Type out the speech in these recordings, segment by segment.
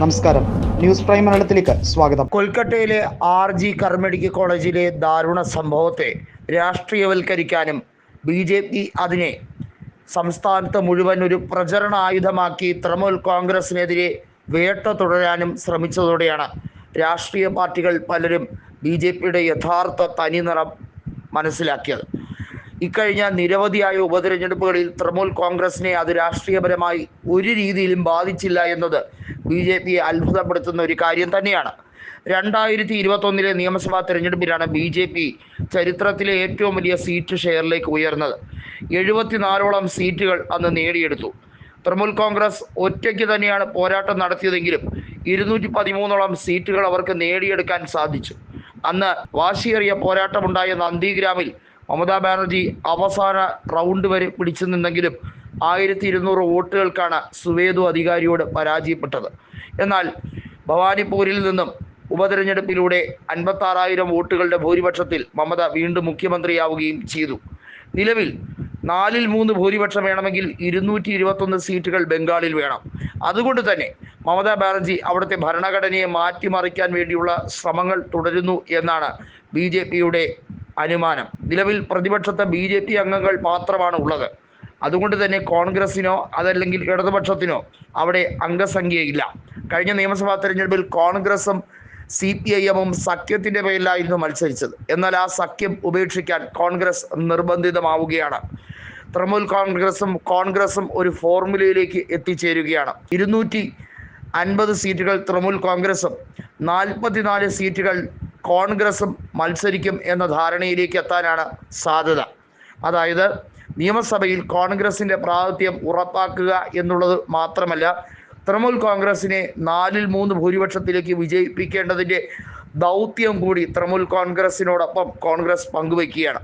നമസ്കാരം. News prime മലയാളത്തിലേക്ക് സ്വാഗതം. കൊൽക്കത്തയിലെ ആർ ജി കർമെഡിക്കൽ കോളേജിലെ ദാരുണ സംഭവത്തെ രാഷ്ട്രീയവൽക്കരിക്കാനും ബി ജെ പി അതിനെ സംസ്ഥാനത്ത് മുഴുവൻ ഒരു പ്രചരണ ആയുധമാക്കി തൃണമൂൽ കോൺഗ്രസിനെതിരെ വേട്ട തുടരാനും ശ്രമിച്ചതോടെയാണ് രാഷ്ട്രീയ പാർട്ടികൾ പലരും ബി ജെ പിയുടെ യഥാർത്ഥ തനിനിറം മനസ്സിലാക്കിയത്. ഇക്കഴിഞ്ഞ നിരവധിയായ ഉപതെരഞ്ഞെടുപ്പുകളിൽ തൃണമൂൽ കോൺഗ്രസിനെ അത് രാഷ്ട്രീയപരമായി ഒരു രീതിയിലും ബാധിച്ചില്ല എന്നത് ബി ജെ പിയെ അത്ഭുതപ്പെടുത്തുന്ന ഒരു കാര്യം തന്നെയാണ്. രണ്ടായിരത്തി ഇരുപത്തൊന്നിലെ നിയമസഭാ തെരഞ്ഞെടുപ്പിലാണ് ബി ജെ പി ചരിത്രത്തിലെ ഏറ്റവും വലിയ സീറ്റ് ഷെയറിലേക്ക് ഉയർന്നത്. എഴുപത്തിനാലോളം സീറ്റുകൾ അന്ന് നേടിയെടുത്തു. തൃണമൂൽ കോൺഗ്രസ് ഒറ്റയ്ക്ക് തന്നെയാണ് പോരാട്ടം നടത്തിയതെങ്കിലും ഇരുന്നൂറ്റി പതിമൂന്നോളം സീറ്റുകൾ അവർക്ക് നേടിയെടുക്കാൻ സാധിച്ചു. അന്ന് വാശിയേറിയ പോരാട്ടമുണ്ടായ നന്ദിഗ്രാമിൽ മമതാ ബാനർജി അവസാന റൗണ്ട് വരെ പിടിച്ചു നിന്നെങ്കിലും ആയിരത്തി ഇരുന്നൂറ് വോട്ടുകൾക്കാണ് സുവേദു അധികാരിയോട് പരാജയപ്പെട്ടത്. എന്നാൽ ഭവാനിപ്പൂരിൽ നിന്നും ഉപതെരഞ്ഞെടുപ്പിലൂടെ അൻപത്താറായിരം വോട്ടുകളുടെ ഭൂരിപക്ഷത്തിൽ മമത വീണ്ടും മുഖ്യമന്ത്രിയാവുകയും ചെയ്തു. നിലവിൽ നാലിൽ മൂന്ന് ഭൂരിപക്ഷം വേണമെങ്കിൽ ഇരുന്നൂറ്റി ഇരുപത്തൊന്ന് സീറ്റുകൾ ബംഗാളിൽ വേണം. അതുകൊണ്ട് തന്നെ മമതാ ബാനർജി അവിടുത്തെ ഭരണഘടനയെ മാറ്റിമറിക്കാൻ വേണ്ടിയുള്ള ശ്രമങ്ങൾ തുടരുന്നു എന്നാണ് ബി ജെ പിയുടെ അനുമാനം. നിലവിൽ പ്രതിപക്ഷത്തെ ബി ജെ പി അംഗങ്ങൾ മാത്രമാണ് ഉള്ളത്. അതുകൊണ്ട് തന്നെ കോൺഗ്രസിനോ അതല്ലെങ്കിൽ ഇടതുപക്ഷത്തിനോ അവിടെ അംഗസംഖ്യയില്ല കഴിഞ്ഞ നിയമസഭാ തെരഞ്ഞെടുപ്പിൽ കോൺഗ്രസും സി പി ഐ എമ്മും സഖ്യത്തിന്റെ പേരിലായിരുന്നു മത്സരിച്ചത്. എന്നാൽ ആ സഖ്യം ഉപേക്ഷിക്കാൻ കോൺഗ്രസ് നിർബന്ധിതമാവുകയാണ്. തൃണമൂൽ കോൺഗ്രസും കോൺഗ്രസും ഒരു ഫോർമുലയിലേക്ക് എത്തിച്ചേരുകയാണ്. ഇരുന്നൂറ്റി അൻപത് സീറ്റുകൾ തൃണമൂൽ കോൺഗ്രസും നാൽപ്പത്തിനാല് സീറ്റുകൾ കോൺഗ്രസും മത്സരിക്കും എന്ന ധാരണയിലേക്ക് എത്താനാണ് സാധ്യത. അതായത് നിയമസഭയിൽ കോൺഗ്രസിന്റെ പ്രാതിനിധ്യം ഉറപ്പാക്കുക എന്നുള്ളത് മാത്രമല്ല തൃണമൂൽ കോൺഗ്രസിനെ നാലിൽ മൂന്ന് ഭൂരിപക്ഷത്തിലേക്ക് വിജയിപ്പിക്കേണ്ടതിന്റെ ദൗത്യം കൂടി തൃണമൂൽ കോൺഗ്രസിനോടൊപ്പം കോൺഗ്രസ് പങ്കുവയ്ക്കുകയാണ്.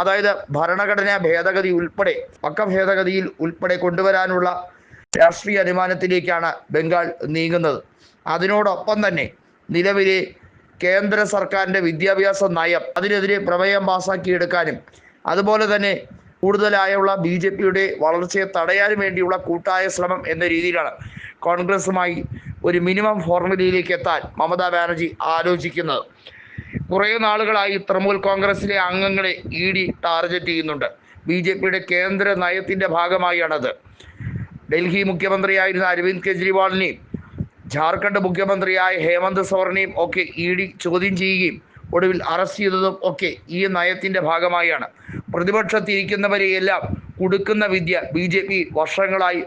അതായത് ഭരണഘടനാ ഭേദഗതി ഉൾപ്പെടെ പക്ക ഭേദഗതിയിൽ ഉൾപ്പെടെ കൊണ്ടുവരാനുള്ള രാഷ്ട്രീയ അനുമാനത്തിലേക്കാണ് ബംഗാൾ നീങ്ങുന്നത്. അതിനോടൊപ്പം തന്നെ നിലവിലെ കേന്ദ്ര സർക്കാരിന്റെ വിദ്യാഭ്യാസ നയം അതിനെതിരെ പ്രമേയം പാസാക്കിയെടുക്കാനും അതുപോലെ തന്നെ കൂടുതലായുള്ള ബി ജെ പിയുടെ വളർച്ചയെ തടയാനും വേണ്ടിയുള്ള കൂട്ടായ ശ്രമം എന്ന രീതിയിലാണ് കോൺഗ്രസുമായി ഒരു മിനിമം ഫോർമുലയിലേക്ക് എത്താൻ മമതാ ബാനർജി ആലോചിക്കുന്നത്. കുറേ നാളുകളായി തൃണമൂൽ കോൺഗ്രസിലെ അംഗങ്ങളെ ഇ ഡി ടാർഗറ്റ് ചെയ്യുന്നുണ്ട്. ബി ജെ പിയുടെ കേന്ദ്ര നയത്തിന്റെ ഭാഗമായാണത്. ഡൽഹി മുഖ്യമന്ത്രിയായിരുന്ന അരവിന്ദ് കെജ്രിവാളിനെയും ജാർഖണ്ഡ് മുഖ്യമന്ത്രിയായ ഹേമന്ത് സോറനെയും ഒക്കെ ഇ ഡി ചോദ്യം ചെയ്യുകയും ഒടുവിൽ അറസ്റ്റ് ചെയ്തതും ഒക്കെ ഈ നയത്തിന്റെ ഭാഗമായാണ്. പ്രതിപക്ഷത്തിരിക്കുന്നവരെയെല്ലാം കൊടുക്കുന്ന വിദ്യ ബി ജെ പി വർഷങ്ങളായി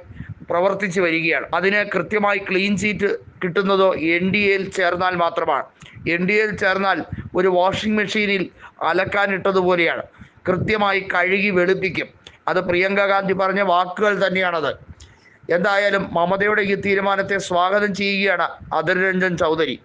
പ്രവർത്തിച്ചു വരികയാണ്. അതിന് കൃത്യമായി ക്ലീൻ ചീറ്റ് കിട്ടുന്നതോ എൻ ഡി എയിൽ ചേർന്നാൽ മാത്രമാണ്. എൻ ഡി എയിൽ ചേർന്നാൽ ഒരു വാഷിംഗ് മെഷീനിൽ അലക്കാനിട്ടതുപോലെയാണ് കൃത്യമായി കഴുകി വെളുപ്പിക്കും. അത് പ്രിയങ്ക ഗാന്ധി പറഞ്ഞ വാക്കുകൾ തന്നെയാണത്. എന്തായാലും മമതയുടെ ഈ തീരുമാനത്തെ സ്വാഗതം ചെയ്യുകയാണ് അതിർ രഞ്ജൻ ചൗധരി.